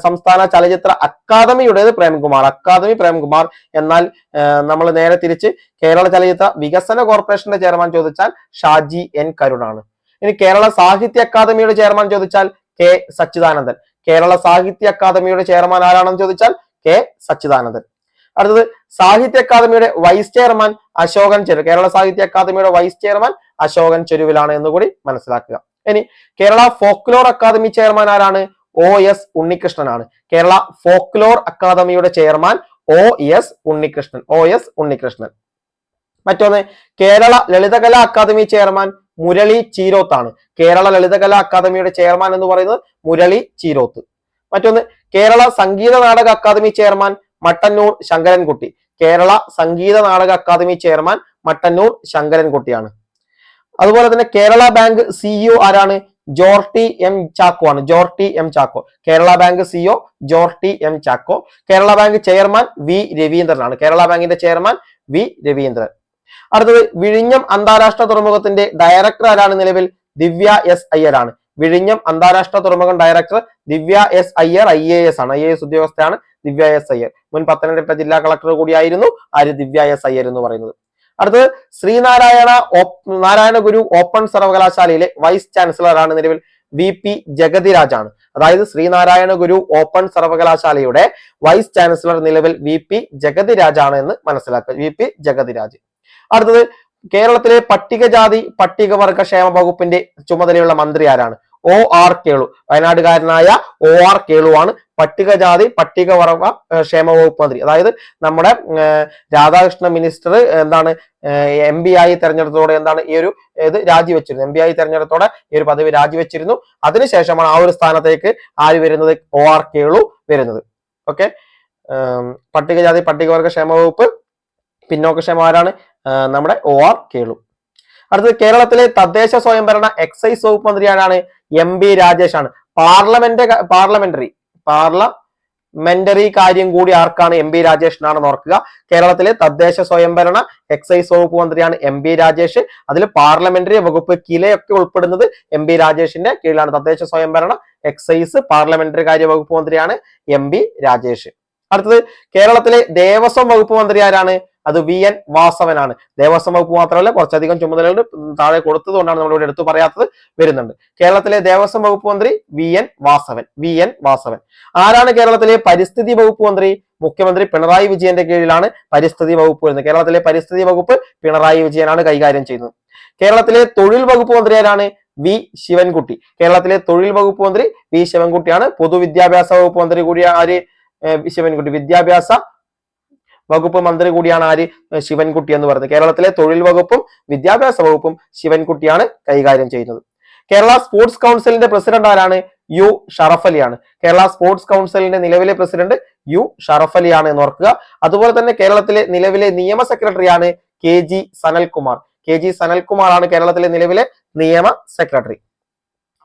സംസ്ഥാന ചലച്ചിത്ര അക്കാദമിയുടേത് പ്രേംകുമാർ. അക്കാദമി പ്രേംകുമാർ എന്നാൽ നമ്മൾ നേരെ തിരിച്ച് കേരള ചലച്ചിത്ര വികസന കോർപ്പറേഷന്റെ ചെയർമാൻ ചോദിച്ചാൽ ഷാജി എൻ കരുണാണ്. ഇനി കേരള സാഹിത്യ അക്കാദമിയുടെ ചെയർമാൻ ചോദിച്ചാൽ കെ സച്ചിദാനന്ദൻ. കേരള സാഹിത്യ അക്കാദമിയുടെ ചെയർമാൻ ആരാണെന്ന് ചോദിച്ചാൽ കെ സച്ചിദാനന്ദൻ. അടുത്തത് സാഹിത്യ അക്കാദമിയുടെ വൈസ് ചെയർമാൻ അശോകൻ ചെരു കേരള സാഹിത്യ അക്കാദമിയുടെ വൈസ് ചെയർമാൻ അശോകൻ ചെരുവിലാണ് എന്നുകൂടി മനസ്സിലാക്കുക. ഇനി കേരള ഫോക്ലോർ അക്കാദമി ചെയർമാൻ ആരാണ്? ഒ എസ് ഉണ്ണികൃഷ്ണനാണ്. കേരള ഫോക്ലോർ അക്കാദമിയുടെ chairman O S Unnikrishnan. O S Unnikrishnan. മറ്റൊന്ന് കേരള ലളിതകലാ അക്കാദമി ചെയർമാൻ മുരളി ചീരോത്താണ്. കേരള ലളിതകലാ അക്കാദമിയുടെ ചെയർമാൻ എന്ന് പറയുന്നത് മുരളി ചീരോത്ത്. മറ്റൊന്ന് Kerala Sangeetha Nataka academy chairman Mattannur Sankarankutty. Kerala Sangeetha Nataka academy chairman Mattannur ശങ്കരൻകുട്ടിയാണ്. അതുപോലെ തന്നെ കേരള ബാങ്ക് സിഇഒ ആരാണ്? ജോർട്ടി എം ചാക്കോ ആണ്. Jorty M Chacko. Kerala bank CEO Jorty M Chacko. Kerala bank chairman V രവീന്ദ്രനാണ് Kerala ബാങ്കിന്റെ ചെയർമാൻ വി രവീന്ദ്രൻ. അടുത്തത് വിഴിഞ്ഞം അന്താരാഷ്ട്ര തുറമുഖത്തിന്റെ ഡയറക്ടർ ആരാണ് നിലവിൽ? ദിവ്യ എസ് അയ്യർ ആണ്. വിഴിഞ്ഞം അന്താരാഷ്ട്ര തുറമുഖം director Divya S Iyer I A S ആണ്. ഐ എ എസ് ഉദ്യോഗസ്ഥയാണ് ദിവ്യ എസ് അയ്യർ. മുൻ പത്തനംതിട്ട ജില്ലാ കളക്ടർ കൂടിയായിരുന്നു ആര്? ദിവ്യ എസ് അയ്യർ എന്ന് പറയുന്നത്. അടുത്തത് ശ്രീനാരായണ നാരായണ ഗുരു ഓപ്പൺ സർവകലാശാലയിലെ വൈസ് ചാൻസലറാണ് നിലവിൽ വി പി ജഗതിരാജാണ് അതായത് ശ്രീനാരായണ ഗുരു ഓപ്പൺ സർവകലാശാലയുടെ വൈസ് ചാൻസലർ നിലവിൽ വി പി ജഗതിരാജാണ് എന്ന് മനസ്സിലാക്കുക. V P Jagathiraj. അടുത്തത് കേരളത്തിലെ പട്ടികജാതി പട്ടികവർഗ ക്ഷേമ വകുപ്പിന്റെ ചുമതലയുള്ള മന്ത്രി ആരാണ്? O R Kelu. വയനാടുകാരനായ O R Kelu ആണ് പട്ടികജാതി പട്ടികവർഗ ക്ഷേമ വകുപ്പ് മന്ത്രി. അതായത് നമ്മുടെ രാധാകൃഷ്ണ മിനിസ്റ്റർ എന്താണ് എം പി ആയി തെരഞ്ഞെടുത്തതോടെ എന്താണ് ഈ ഒരു ഇത് രാജിവെച്ചിരുന്നു. എം പി ആയി തെരഞ്ഞെടുത്തോടെ ഈ ഒരു പദവി രാജിവെച്ചിരുന്നു. അതിനുശേഷമാണ് ആ ഒരു സ്ഥാനത്തേക്ക് ആര് വരുന്നത്? ഒ ആർ കേളു വരുന്നത്. ഓക്കെ? പട്ടികജാതി പട്ടികവർഗ ക്ഷേമ വകുപ്പ് പിന്നോക്കക്ഷേമാരാണ് നമ്മുടെ ഒ ആർ കേളു. അടുത്തത് കേരളത്തിലെ തദ്ദേശ സ്വയംഭരണ എക്സൈസ് വകുപ്പ് മന്ത്രി ആരാണ് എം ബി രാജേഷ് ആണ് പാർലമെന്റ് പാർലമെന്ററി പാർലമെന്ററി കാര്യം കൂടി ആർക്കാണ് എം ബി രാജേഷിനാണെന്ന് ഓർക്കുക. കേരളത്തിലെ തദ്ദേശ സ്വയംഭരണ എക്സൈസ് വകുപ്പ് മന്ത്രിയാണ് എം ബി രാജേഷ്. അതിൽ പാർലമെന്ററി വകുപ്പ് കിലയൊക്കെ ഉൾപ്പെടുന്നത് എം ബി രാജേഷിന്റെ കീഴിലാണ്. തദ്ദേശ സ്വയംഭരണ എക്സൈസ് പാർലമെന്ററി കാര്യ വകുപ്പ് മന്ത്രിയാണ് എം ബി രാജേഷ്. അടുത്തത് കേരളത്തിലെ ദേവസ്വം വകുപ്പ് മന്ത്രി ആരാണ് അത് വി എൻ വാസവനാണ്. ദേവസ്വം വകുപ്പ് മാത്രമല്ല കുറച്ചധികം ചുമതലകൾ താഴെ കൊടുത്തതുകൊണ്ടാണ് നമ്മൾ ഇവിടെ എടുത്തു പറയാത്തത് വരുന്നുണ്ട്. കേരളത്തിലെ ദേവസ്വം വകുപ്പ് മന്ത്രി V N Vasavan. V N Vasavan. ആരാണ് കേരളത്തിലെ പരിസ്ഥിതി വകുപ്പ് മന്ത്രി? മുഖ്യമന്ത്രി പിണറായി വിജയന്റെ കീഴിലാണ് പരിസ്ഥിതി വകുപ്പ് വരുന്നത്. കേരളത്തിലെ പരിസ്ഥിതി വകുപ്പ് പിണറായി വിജയനാണ് കൈകാര്യം ചെയ്യുന്നത്. കേരളത്തിലെ തൊഴിൽ വകുപ്പ് മന്ത്രി ആരാണ്? വി ശിവൻകുട്ടി. കേരളത്തിലെ തൊഴിൽ വകുപ്പ് മന്ത്രി വി ശിവൻകുട്ടിയാണ്. പൊതുവിദ്യാഭ്യാസ വകുപ്പ് മന്ത്രി കൂടിയ ആര്? ശിവൻകുട്ടി. വിദ്യാഭ്യാസ വകുപ്പ് മന്ത്രി കൂടിയാണ് ആര്? ശിവൻകുട്ടി എന്ന് പറയുന്നത്. കേരളത്തിലെ തൊഴിൽ വകുപ്പും വിദ്യാഭ്യാസ വകുപ്പും ശിവൻകുട്ടിയാണ് കൈകാര്യം ചെയ്യുന്നത്. കേരള സ്പോർട്സ് കൗൺസിലിന്റെ പ്രസിഡന്റ് ആരാണ്? യു ഷറഫ് അലിയാണ്. കേരള സ്പോർട്സ് കൗൺസിലിന്റെ നിലവിലെ പ്രസിഡന്റ് യു ഷറഫ് അലിയാണ് എന്ന് ഓർക്കുക. അതുപോലെ തന്നെ കേരളത്തിലെ നിലവിലെ നിയമ സെക്രട്ടറിയാണ് K G Sanalkumar. K G സനൽകുമാറാണ് കേരളത്തിലെ നിലവിലെ നിയമ സെക്രട്ടറി.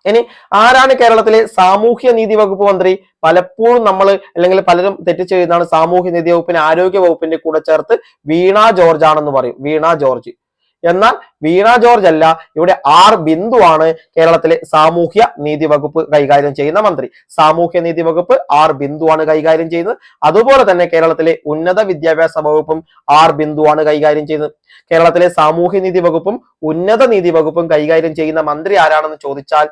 ഇനി ആരാണ് കേരളത്തിലെ സാമൂഹ്യ നീതി വകുപ്പ് മന്ത്രി? പലപ്പോഴും നമ്മൾ അല്ലെങ്കിൽ പലരും തെറ്റിച്ച് എഴുതുന്നതാണ് സാമൂഹ്യ നീതി വകുപ്പിന് ആരോഗ്യ വകുപ്പിന്റെ കൂടെ ചേർത്ത് വീണ ജോർജ് ആണെന്ന് പറയും. വീണ ജോർജ്. എന്നാൽ വീണ ജോർജ് അല്ല ഇവിടെ ആർ ബിന്ദു ആണ് കേരളത്തിലെ സാമൂഹ്യ നീതി വകുപ്പ് കൈകാര്യം ചെയ്യുന്ന മന്ത്രി. സാമൂഹ്യ നീതി വകുപ്പ് ആർ ബിന്ദു ആണ് കൈകാര്യം ചെയ്യുന്നത്. അതുപോലെ തന്നെ കേരളത്തിലെ ഉന്നത വിദ്യാഭ്യാസ വകുപ്പും ആർ ബിന്ദു ആണ് കൈകാര്യം ചെയ്യുന്നത്. കേരളത്തിലെ സാമൂഹ്യ നീതി വകുപ്പും ഉന്നത നീതി വകുപ്പും കൈകാര്യം ചെയ്യുന്ന മന്ത്രി ആരാണെന്ന് ചോദിച്ചാൽ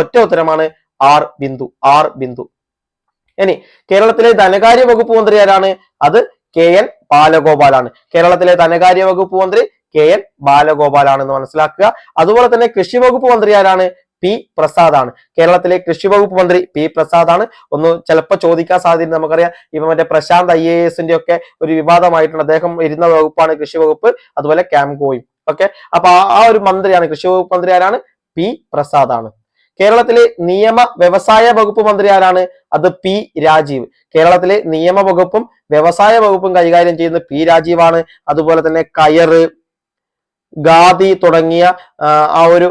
ഒറ്റ ഉത്തരമാണ് ആർ ബിന്ദു ആർ ബിന്ദു. ഇനി കേരളത്തിലെ ധനകാര്യ വകുപ്പ് മന്ത്രി ആരാണ്? അത് കെ എൻ ബാലഗോപാലാണ്. കേരളത്തിലെ ധനകാര്യ വകുപ്പ് മന്ത്രി കെ എൻ ബാലഗോപാലാണെന്ന് മനസ്സിലാക്കുക. അതുപോലെ തന്നെ കൃഷി വകുപ്പ് മന്ത്രി ആരാണ്? പി പ്രസാദ് ആണ് കേരളത്തിലെ കൃഷി വകുപ്പ് മന്ത്രി പി പ്രസാദ് ആണ് ഒന്ന് ചിലപ്പോൾ ചോദിക്കാൻ സാധ്യത നമുക്കറിയാം. ഇവ മറ്റേ പ്രശാന്ത് ഐ എ എസിന്റെ ഒക്കെ ഒരു വിവാദമായിട്ടുണ്ട്. അദ്ദേഹം ഇരുന്ന വകുപ്പാണ് കൃഷി വകുപ്പ് അതുപോലെ ക്യാംകോയും. ഓക്കെ? അപ്പൊ ആ ഒരു മന്ത്രിയാണ് കൃഷി വകുപ്പ് മന്ത്രി ആരാണ്? പി പ്രസാദ് ആണ് കേരളത്തിലെ നിയമ വ്യവസായ വകുപ്പ് മന്ത്രി ആരാണ്? അത് പി രാജീവ്. കേരളത്തിലെ നിയമ വകുപ്പും വ്യവസായ വകുപ്പും കൈകാര്യം ചെയ്യുന്ന പി രാജീവാണ്. അതുപോലെ തന്നെ കയറ് ഗാദി തുടങ്ങിയ ആ, ഒരു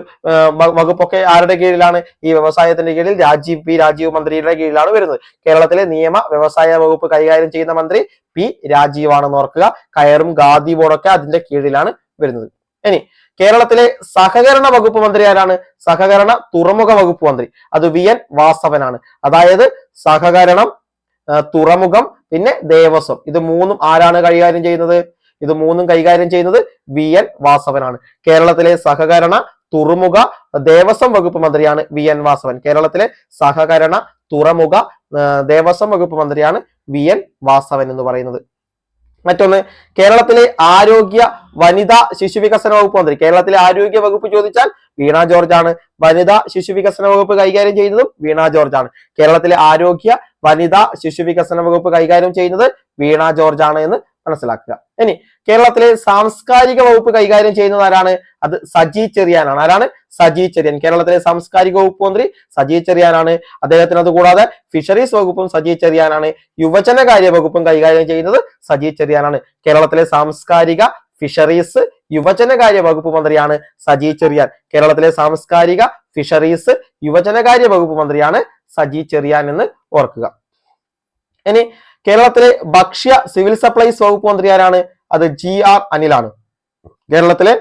വകുപ്പൊക്കെ ആരുടെ കീഴിലാണ്? ഈ വ്യവസായത്തിന്റെ കീഴിൽ രാജീവ് പി രാജീവ് മന്ത്രിയുടെ കീഴിലാണ് വരുന്നത്. കേരളത്തിലെ നിയമ വ്യവസായ വകുപ്പ് കൈകാര്യം ചെയ്യുന്ന മന്ത്രി പി രാജീവാണെന്ന് ഓർക്കുക. കയറും ഖാദി ബോർഡൊക്കെ അതിന്റെ കീഴിലാണ് വരുന്നത്. ഇനി കേരളത്തിലെ സഹകരണ വകുപ്പ് മന്ത്രി ആരാണ്? സഹകരണ തുറമുഖ വകുപ്പ് മന്ത്രി. അത് വി എൻ വാസവനാണ്. അതായത് സഹകരണം തുറമുഖം പിന്നെ ദേവസ്വം. ഇത് മൂന്നും ആരാണ് കൈകാര്യം ചെയ്യുന്നത്? ഇത് മൂന്നും കൈകാര്യം ചെയ്യുന്നത് വി എൻ വാസവനാണ്. കേരളത്തിലെ സഹകരണ തുറമുഖ ദേവസ്വം വകുപ്പ് മന്ത്രിയാണ് വി എൻ വാസവൻ. കേരളത്തിലെ സഹകരണ തുറമുഖ ദേവസ്വം വകുപ്പ് മന്ത്രിയാണ് വി എൻ വാസവൻ എന്ന് പറയുന്നത്. മറ്റൊന്ന് കേരളത്തിലെ ആരോഗ്യ വനിതാ ശിശു വികസന വകുപ്പ് മന്ത്രി. കേരളത്തിലെ ആരോഗ്യ വകുപ്പ് ചോദിച്ചാൽ വീണ ജോർജ് ആണ് വനിതാ ശിശു വികസന വകുപ്പ് കൈകാര്യം ചെയ്യുന്നതും വീണ ജോർജ് ആണ് കേരളത്തിലെ ആരോഗ്യ വനിതാ ശിശു വികസന വകുപ്പ് കൈകാര്യം ചെയ്യുന്നത് വീണ ജോർജ് ആണ് എന്ന് മനസ്സിലാക്കുക. ഇനി കേരളത്തിലെ സാംസ്കാരിക വകുപ്പ് കൈകാര്യം ചെയ്യുന്നത് ആരാണ്? അത് സജി ചെറിയാനാണ്. ആരാണ്? സജി ചെറിയാൻ. കേരളത്തിലെ സാംസ്കാരിക വകുപ്പ് മന്ത്രി സജി ചെറിയാനാണ്. അദ്ദേഹത്തിന് അതുകൂടാതെ ഫിഷറീസ് വകുപ്പും സജി ചെറിയാനാണ്. യുവജനകാര്യ വകുപ്പും കൈകാര്യം ചെയ്യുന്നത് സജി ചെറിയാനാണ്. കേരളത്തിലെ സാംസ്കാരിക ഫിഷറീസ് യുവജനകാര്യ വകുപ്പ് മന്ത്രിയാണ് സജി ചെറിയാൻ. കേരളത്തിലെ സാംസ്കാരിക ഫിഷറീസ് യുവജനകാര്യ വകുപ്പ് മന്ത്രിയാണ് സജി ചെറിയാൻ എന്ന് ഓർക്കുക. ഇനി കേരളത്തിലെ ഭക്ഷ്യ സിവിൽ സപ്ലൈസ് വകുപ്പ് മന്ത്രി ആരാണ്? അത് ജി ആർ അനിലാണ്. കേരളത്തിലെ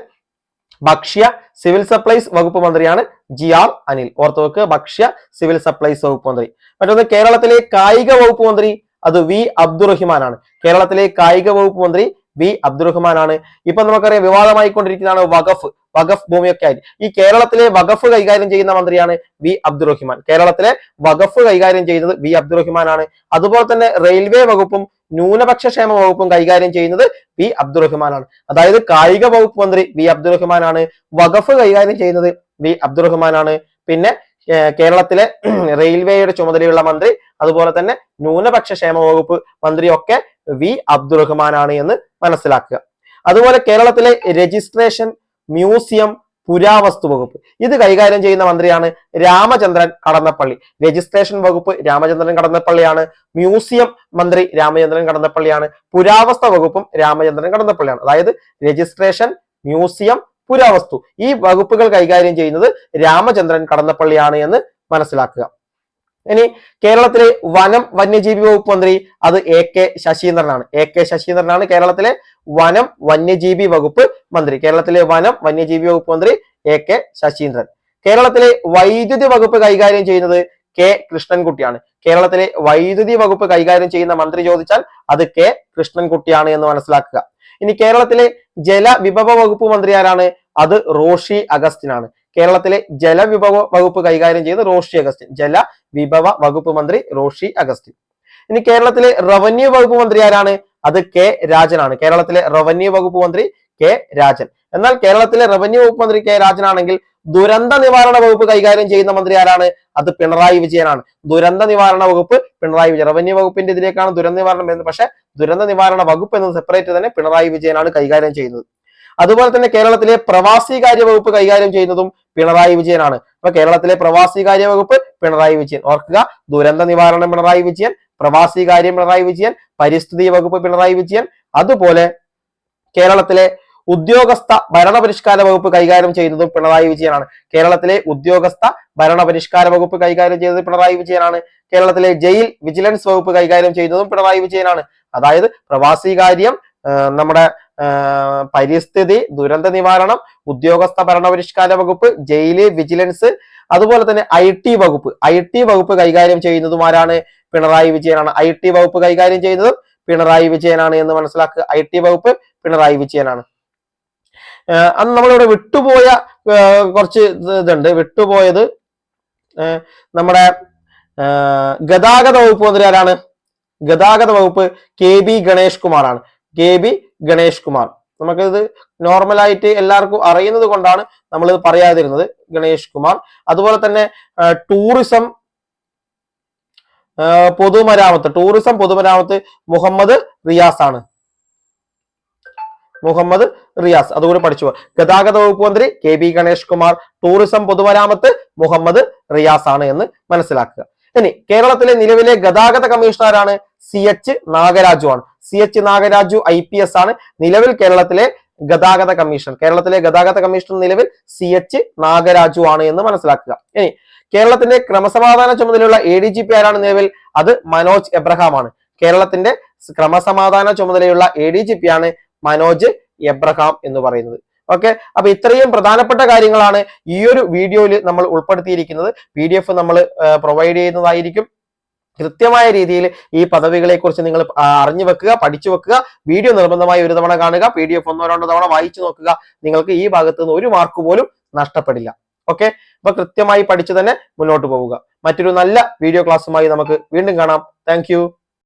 ഭക്ഷ്യ സിവിൽ സപ്ലൈസ് വകുപ്പ് മന്ത്രിയാണ് ജി ആർ അനിൽ. ഓർത്തു വെക്ക് ഭക്ഷ്യ സിവിൽ സപ്ലൈസ് വകുപ്പ് മന്ത്രി. മറ്റൊന്ന് കേരളത്തിലെ കായിക വകുപ്പ് മന്ത്രി അത് വി അബ്ദുറഹിമാൻ ആണ് കേരളത്തിലെ കായിക വകുപ്പ് മന്ത്രി വി അബ്ദുറഹ്മാനാണ്. ഇപ്പൊ നമുക്കറിയാം വിവാദമായിക്കൊണ്ടിരിക്കുന്നതാണ് വഖഫ് വഖഫ് ഭൂമിയൊക്കെ ആയിട്ട്. ഈ കേരളത്തിലെ വഖഫ് കൈകാര്യം ചെയ്യുന്ന മന്ത്രിയാണ് വി അബ്ദുറഹ്മാൻ. കേരളത്തിലെ വഖഫ് കൈകാര്യം ചെയ്യുന്നത് വി ആണ് അതുപോലെ തന്നെ റെയിൽവേ വകുപ്പും ന്യൂനപക്ഷ ക്ഷേമ വകുപ്പും കൈകാര്യം ചെയ്യുന്നത് വി ആണ് അതായത് കായിക വകുപ്പ് മന്ത്രി വി ആണ് വഖഫ് കൈകാര്യം ചെയ്യുന്നത് വി ആണ് പിന്നെ കേരളത്തിലെ റെയിൽവേയുടെ ചുമതലയുള്ള മന്ത്രി അതുപോലെ തന്നെ ന്യൂനപക്ഷ ക്ഷേമ വകുപ്പ് മന്ത്രിയൊക്കെ വി അബ്ദുൾ റഹ്മാനാണ് എന്ന് മനസ്സിലാക്കുക. അതുപോലെ കേരളത്തിലെ രജിസ്ട്രേഷൻ മ്യൂസിയം പുരാവസ്തു വകുപ്പ്. ഇത് കൈകാര്യം ചെയ്യുന്ന മന്ത്രിയാണ് രാമചന്ദ്രൻ കടന്നപ്പള്ളി. രജിസ്ട്രേഷൻ വകുപ്പ് രാമചന്ദ്രൻ കടന്നപ്പള്ളിയാണ്. മ്യൂസിയം മന്ത്രി രാമചന്ദ്രൻ കടന്നപ്പള്ളിയാണ്. പുരാവസ്തു വകുപ്പും രാമചന്ദ്രൻ കടന്നപ്പള്ളിയാണ്. അതായത് രജിസ്ട്രേഷൻ മ്യൂസിയം പുരാവസ്തു. ഈ വകുപ്പുകൾ കൈകാര്യം ചെയ്യുന്നത് രാമചന്ദ്രൻ കടന്നപ്പള്ളിയാണ് എന്ന് മനസ്സിലാക്കുക. ഇനി കേരളത്തിലെ വനം വന്യജീവി വകുപ്പ് മന്ത്രി അത് എ കെ ശശീന്ദ്രനാണ്. എ കെ ശശീന്ദ്രനാണ് കേരളത്തിലെ വനം വന്യജീവി വകുപ്പ് മന്ത്രി. കേരളത്തിലെ വനം വന്യജീവി വകുപ്പ് മന്ത്രി എ കെ ശശീന്ദ്രൻ. കേരളത്തിലെ വൈദ്യുതി വകുപ്പ് കൈകാര്യം ചെയ്യുന്നത് കെ കൃഷ്ണൻകുട്ടിയാണ്. കേരളത്തിലെ വൈദ്യുതി വകുപ്പ് കൈകാര്യം ചെയ്യുന്ന മന്ത്രി ചോദിച്ചാൽ അത് കെ കൃഷ്ണൻകുട്ടിയാണ് എന്ന് മനസ്സിലാക്കുക. ഇനി കേരളത്തിലെ ജലവിഭവ വകുപ്പ് മന്ത്രി ആരാണ്? അത് റോഷി അഗസ്റ്റിനാണ്. കേരളത്തിലെ ജലവിഭവ വകുപ്പ് കൈകാര്യം ചെയ്യുന്നത് റോഷി അഗസ്റ്റിൻ. ജലവിഭവ വകുപ്പ് മന്ത്രി റോഷി അഗസ്റ്റിൻ. ഇനി കേരളത്തിലെ റവന്യൂ വകുപ്പ് മന്ത്രി ആരാണ്? അത് കെ രാജനാണ്. കേരളത്തിലെ റവന്യൂ വകുപ്പ് മന്ത്രി കെ രാജൻ. എന്നാൽ കേരളത്തിലെ റവന്യൂ വകുപ്പ് മന്ത്രി കെ രാജനാണെങ്കിൽ ദുരന്ത നിവാരണ വകുപ്പ് കൈകാര്യം ചെയ്യുന്ന മന്ത്രി ആരാണ്? അത് പിണറായി വിജയനാണ്. ദുരന്ത നിവാരണ വകുപ്പ് പിണറായി വിജയൻ. റവന്യൂ വകുപ്പിന്റെ ഇതിലേക്കാണ് ദുരന്ത നിവാരണം എന്ന് പക്ഷേ ദുരന്ത നിവാരണ വകുപ്പ് എന്നത് സെപ്പറേറ്റ് തന്നെ പിണറായി വിജയനാണ് കൈകാര്യം ചെയ്യുന്നത്. അതുപോലെ തന്നെ കേരളത്തിലെ പ്രവാസി കാര്യ വകുപ്പ് കൈകാര്യം ചെയ്യുന്നതും പിണറായി വിജയനാണ്. അപ്പൊ കേരളത്തിലെ പ്രവാസി കാര്യ വകുപ്പ് പിണറായി വിജയൻ. ഓർക്കുക ദുരന്ത നിവാരണം പിണറായി വിജയൻ പ്രവാസി കാര്യം പിണറായി വിജയൻ പരിസ്ഥിതി വകുപ്പ് പിണറായി വിജയൻ. അതുപോലെ കേരളത്തിലെ ഉദ്യോഗസ്ഥ ഭരണപരിഷ്കാര വകുപ്പ് കൈകാര്യം ചെയ്യുന്നതും പിണറായി വിജയനാണ്. കേരളത്തിലെ ഉദ്യോഗസ്ഥ ഭരണപരിഷ്കാര വകുപ്പ് കൈകാര്യം ചെയ്യുന്നത് പിണറായി വിജയനാണ്. കേരളത്തിലെ ജയിൽ വിജിലൻസ് വകുപ്പ് കൈകാര്യം ചെയ്യുന്നതും പിണറായി വിജയനാണ്. അതായത് പ്രവാസി കാര്യം നമ്മുടെ പരിസ്ഥിതി ദുരന്ത നിവാരണം ഉദ്യോഗസ്ഥ ഭരണപരിഷ്കാര വകുപ്പ് ജയിൽ വിജിലൻസ് അതുപോലെ തന്നെ ഐ ടി വകുപ്പ്. ഐ ടി വകുപ്പ് കൈകാര്യം ചെയ്യുന്നതും ആരാണ്? പിണറായി വിജയനാണ്. ഐ ടി വകുപ്പ് കൈകാര്യം ചെയ്യുന്നതും പിണറായി വിജയനാണ് എന്ന് മനസ്സിലാക്കുക. ഐ ടി വകുപ്പ് പിണറായി വിജയനാണ്. അന്ന് നമ്മളിവിടെ വിട്ടുപോയ കുറച്ച് ഇത് ഇതുണ്ട്. വിട്ടുപോയത് നമ്മുടെ ഗതാഗത വകുപ്പ് മന്ത്രി ആരാണ്? ഗതാഗത വകുപ്പ് കെ ബി ഗണേഷ് കുമാറാണ്. K B Ganesh Kumar. നമുക്കിത് നോർമലായിട്ട് എല്ലാവർക്കും അറിയുന്നത് കൊണ്ടാണ് നമ്മൾ ഇത് പറയാതിരുന്നത്. ഗണേഷ് കുമാർ. അതുപോലെ തന്നെ ടൂറിസം പൊതുമരാമത്ത്. ടൂറിസം പൊതുമരാമത്ത് മുഹമ്മദ് റിയാസ് ആണ് മുഹമ്മദ് റിയാസ്. അതുകൂടി പഠിച്ചു. ഗതാഗത വകുപ്പ് മന്ത്രി K B Ganesh Kumar tourism പൊതുമരാമത്ത് മുഹമ്മദ് റിയാസ് ആണ് എന്ന് മനസ്സിലാക്കുക. ഇനി കേരളത്തിലെ നിലവിലെ ഗതാഗത കമ്മീഷണറാണ് സി എച്ച് നാഗരാജു ആണ്. C H Nagaraju I P S ആണ് നിലവിൽ കേരളത്തിലെ ഗതാഗത കമ്മീഷൻ. കേരളത്തിലെ ഗതാഗത കമ്മീഷണർ നിലവിൽ സി എച്ച് നാഗരാജു ആണ് എന്ന് മനസ്സിലാക്കുക. ഇനി കേരളത്തിന്റെ ക്രമസമാധാന ചുമതലയുള്ള എ ഡി ജി പി ആരാണ് നിലവിൽ? അത് മനോജ് എബ്രഹാം ആണ്. കേരളത്തിന്റെ ക്രമസമാധാന ചുമതലയുള്ള എ ഡി ജി പി ആണ് മനോജ് എബ്രഹാം എന്ന് പറയുന്നത്. ഓക്കെ അപ്പൊ ഇത്രയും പ്രധാനപ്പെട്ട കാര്യങ്ങളാണ് ഈ ഒരു വീഡിയോയിൽ നമ്മൾ ഉൾപ്പെടുത്തിയിരിക്കുന്നത്. പി ഡി എഫ് നമ്മൾ പ്രൊവൈഡ് ചെയ്യുന്നതായിരിക്കും. കൃത്യമായ രീതിയിൽ ഈ പദവികളെ കുറിച്ച് നിങ്ങൾ അറിഞ്ഞു വെക്കുക പഠിച്ചു വെക്കുക വീഡിയോ നിർബന്ധമായി ഒരു തവണ കാണുക പി ഡി എഫ് ഒന്നോ രണ്ടോ തവണ വായിച്ചു നോക്കുക നിങ്ങൾക്ക് ഈ ഭാഗത്ത് നിന്ന് ഒരു മാർക്ക് പോലും നഷ്ടപ്പെടില്ല. ഓക്കെ അപ്പൊ കൃത്യമായി പഠിച്ചു തന്നെ മുന്നോട്ട് പോവുക. മറ്റൊരു നല്ല വീഡിയോ ക്ലാസ്സുമായി നമുക്ക് വീണ്ടും കാണാം. താങ്ക്